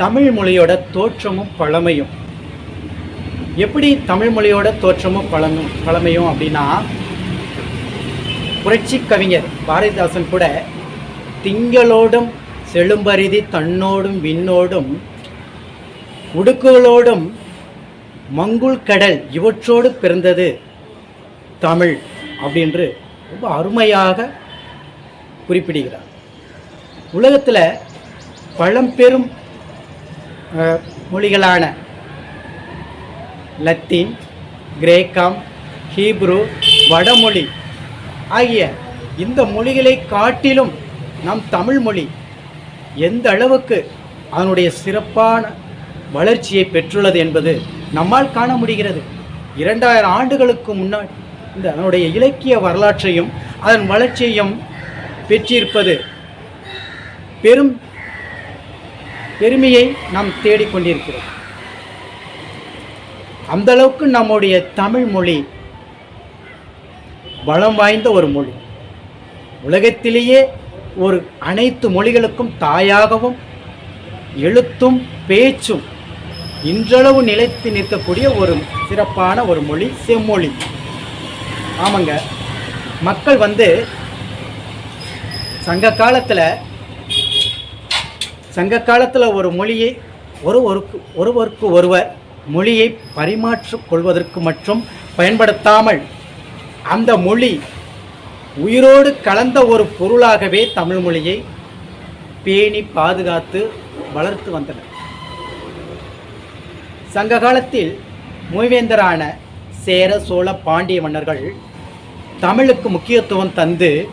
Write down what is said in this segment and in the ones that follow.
தமிழ் மொழியோட தோற்றமும் பழமையும். எப்படி தமிழ் மொழியோட தோற்றமும் பழமும் பழமையும் அப்படின்னா புரட்சி கவிஞர் பாரதிதாசன் கூட திங்களோடும் செழும்பரிதி தன்னோடும் விண்ணோடும் உடுக்குகளோடும் மங்குள் கடல் இவற்றோடு பிறந்தது தமிழ் அப்படின்று ரொம்ப அருமையாக குறிப்பிடுகிறார். உலகத்தில் பழம்பெரும் மொழிகளான லத்தீன் கிரேக்கம் ஹீப்ரு வடமொழி ஆகிய இந்த மொழிகளை காட்டிலும் நம் தமிழ் மொழி எந்த அளவுக்கு அதனுடைய சிறப்பான வளர்ச்சியை பெற்றுள்ளது என்பது நம்மால் காண முடிகிறது. இரண்டாயிரம் ஆண்டுகளுக்கு முன்னாடி இந்த அதனுடைய இலக்கிய வரலாற்றையும் அதன் வளர்ச்சியையும் பெற்றிருப்பது பெரும் பெருமையை நாம் தேடிக்கொண்டிருக்கிறோம். அந்த அளவுக்கு நம்முடைய தமிழ் மொழி பலம் வாய்ந்த ஒரு மொழி. உலகத்திலேயே ஒரு அனைத்து மொழிகளுக்கும் தாயாகவும் எழுத்தும் பேச்சும் இன்றளவு நிலைத்து நிற்கக்கூடிய ஒரு சிறப்பான ஒரு மொழி செம்மொழி. ஆமாங்க. மக்கள் வந்து சங்க காலத்தில் சங்க காலத்தில் ஒரு மொழியை ஒரு ஒருக்கு ஒருவருக்கு ஒருவர் மொழியை பரிமாற்றிக் கொள்வதற்கு மற்றும் பயன்படுத்தாமல் அந்த மொழி உயிரோடு கலந்த ஒரு பொருளாகவே தமிழ் மொழியை பேணி பாதுகாத்து வளர்த்து வந்தனர். சங்க காலத்தில் மூவேந்தரான சேர சோழ பாண்டிய மன்னர்கள் தமிழுக்கு முக்கியத்துவம் தந்து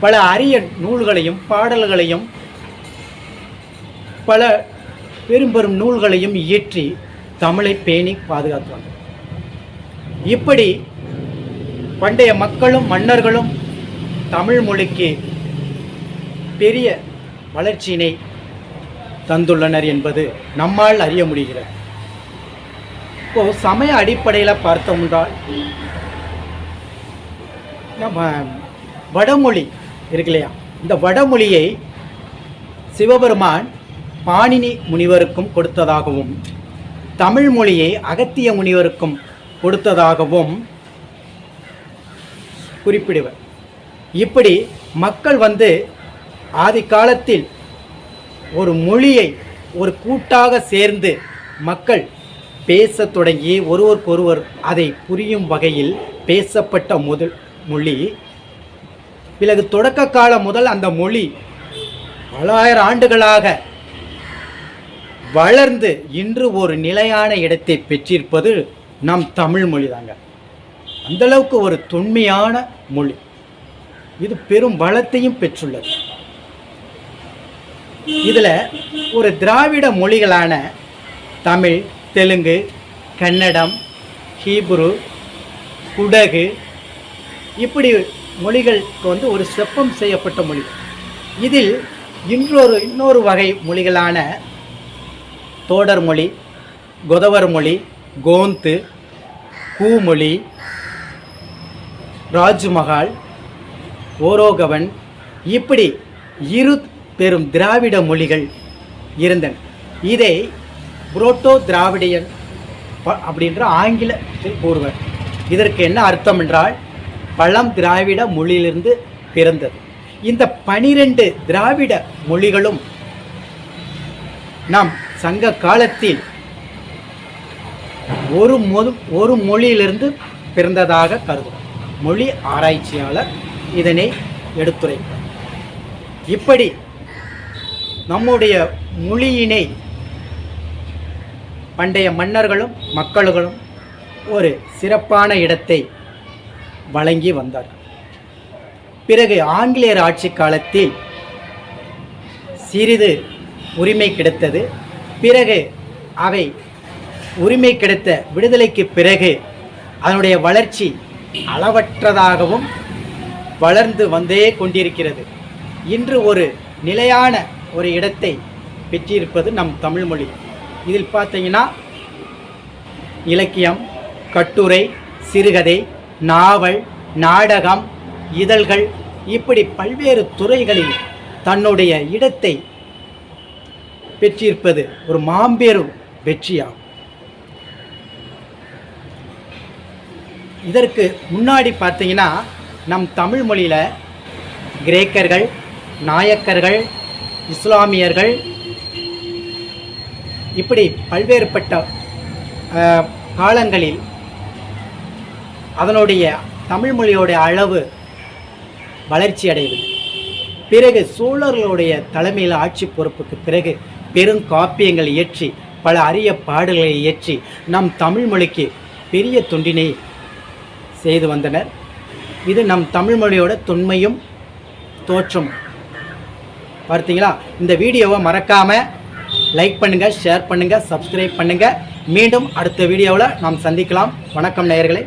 பல அரிய நூல்களையும் பாடல்களையும் பல பெரும் பெரும் நூல்களையும் இயற்றி தமிழை பேணி பாதுகாத்து இப்படி பண்டைய மக்களும் மன்னர்களும் தமிழ் மொழிக்கு பெரிய வளர்ச்சியினை தந்துள்ளனர் என்பது நம்மால் அறிய முடிகிறது. இப்போ சமய அடிப்படையில் பார்த்தோம் என்றால் நம்ம வடமொழி இருக்கு இல்லையா? இந்த வடமொழியை சிவபெருமான் பாணினி முனிவருக்கும் கொடுத்ததாகவும் தமிழ் மொழியை அகத்திய முனிவருக்கும் கொடுத்ததாகவும் குறிப்பிடுவர். இப்படி மக்கள் வந்து ஆதி காலத்தில் ஒரு மொழியை ஒரு கூட்டாக சேர்ந்து மக்கள் பேசத் தொடங்கி ஒருவருக்கொருவர் அதை புரியும் வகையில் பேசப்பட்ட முதல் மொழி. பிறகு தொடக்க காலம் முதல் அந்த மொழி பலாயிரம் ஆண்டுகளாக வளர்ந்து இன்று ஒரு நிலையான இடத்தை பெற்றிருப்பது நம் தமிழ் மொழி தாங்க அந்தளவுக்கு ஒரு தொன்மையான மொழி. இது பெரும் வளத்தையும் பெற்றுள்ளது. இதில் ஒரு திராவிட மொழிகளான தமிழ் தெலுங்கு கன்னடம் ஹீப்ரு குடகு இப்படி மொழிகளுக்கு வந்து ஒரு செப்பம் செய்யப்பட்ட மொழி. இதில் இன்றொரு இன்னொரு வகை மொழிகளான தோடர் மொழி கொதவர் மொழி கோந்து கூமொழி ராஜ்மஹால் ஓரோகவன் இப்படி இரு பெரும் திராவிட மொழிகள் இருந்தன. இதை புரோட்டோ திராவிடியன் அப்படின்ற ஆங்கிலத்தில் கூறுவர். இதற்கு என்ன அர்த்தம் என்றால் பழம் திராவிட மொழியிலிருந்து பிறந்தது. இந்த பனிரெண்டு திராவிட மொழிகளும் நாம் சங்க காலத்தில் ஒரு மொழி ஒரு மொழியிலிருந்து பிறந்ததாக கருதும் மொழி ஆராய்ச்சியாளர் இதனை எடுத்துரைப்பார். இப்படி நம்முடைய மொழியினை பண்டைய மன்னர்களும் மக்களும் ஒரு சிறப்பான இடத்தை வழங்கி வந்தார்கள். பிறகு ஆங்கிலேயர் ஆட்சி காலத்தில் சிறிது உரிமை கிடைத்தது. பிறகு அவை உரிமை கிடைத்த விடுதலைக்கு பிறகு அதனுடைய வளர்ச்சி அளவற்றதாகவும் வளர்ந்து வந்தே கொண்டிருக்கிறது. இன்று ஒரு நிலையான ஒரு இடத்தை பெற்றிருப்பது நம் தமிழ்மொழி இதில் பார்த்தீங்கன்னா இலக்கியம் கட்டுரை சிறுகதை நாவல் நாடகம் இதழ்கள் இப்படி பல்வேறு துறைகளில் தன்னுடைய இடத்தை பெற்றிருப்பது ஒரு மாம்பெரும் வெற்றியாகும். இதற்கு முன்னாடி பார்த்தீங்கன்னா நம் தமிழ் மொழியில் கிரேக்கர்கள் நாயக்கர்கள் இஸ்லாமியர்கள் இப்படி பல்வேறுபட்ட காலங்களில் அதனுடைய தமிழ் மொழியோடைய அளவு வளர்ச்சி அடைவது பிறகு சோழர்களுடைய தலைமையில் ஆட்சி பொறுப்புக்கு பிறகு பெருங்காப்பியங்கள் இயற்றி பல அரிய பாடல்களை இயற்றி நம் தமிழ் மொழிக்கு பெரிய தொண்டினை செய்து வந்தனர். இது நம் தமிழ் மொழியோட தொன்மையும் தோற்றம். பார்த்தீங்களா? இந்த வீடியோவை மறக்காமல் லைக் பண்ணுங்கள் ஷேர் பண்ணுங்கள் சப்ஸ்கிரைப் பண்ணுங்கள் மீண்டும் அடுத்த வீடியோவில் நாம் சந்திக்கலாம். வணக்கம் நேயர்களே.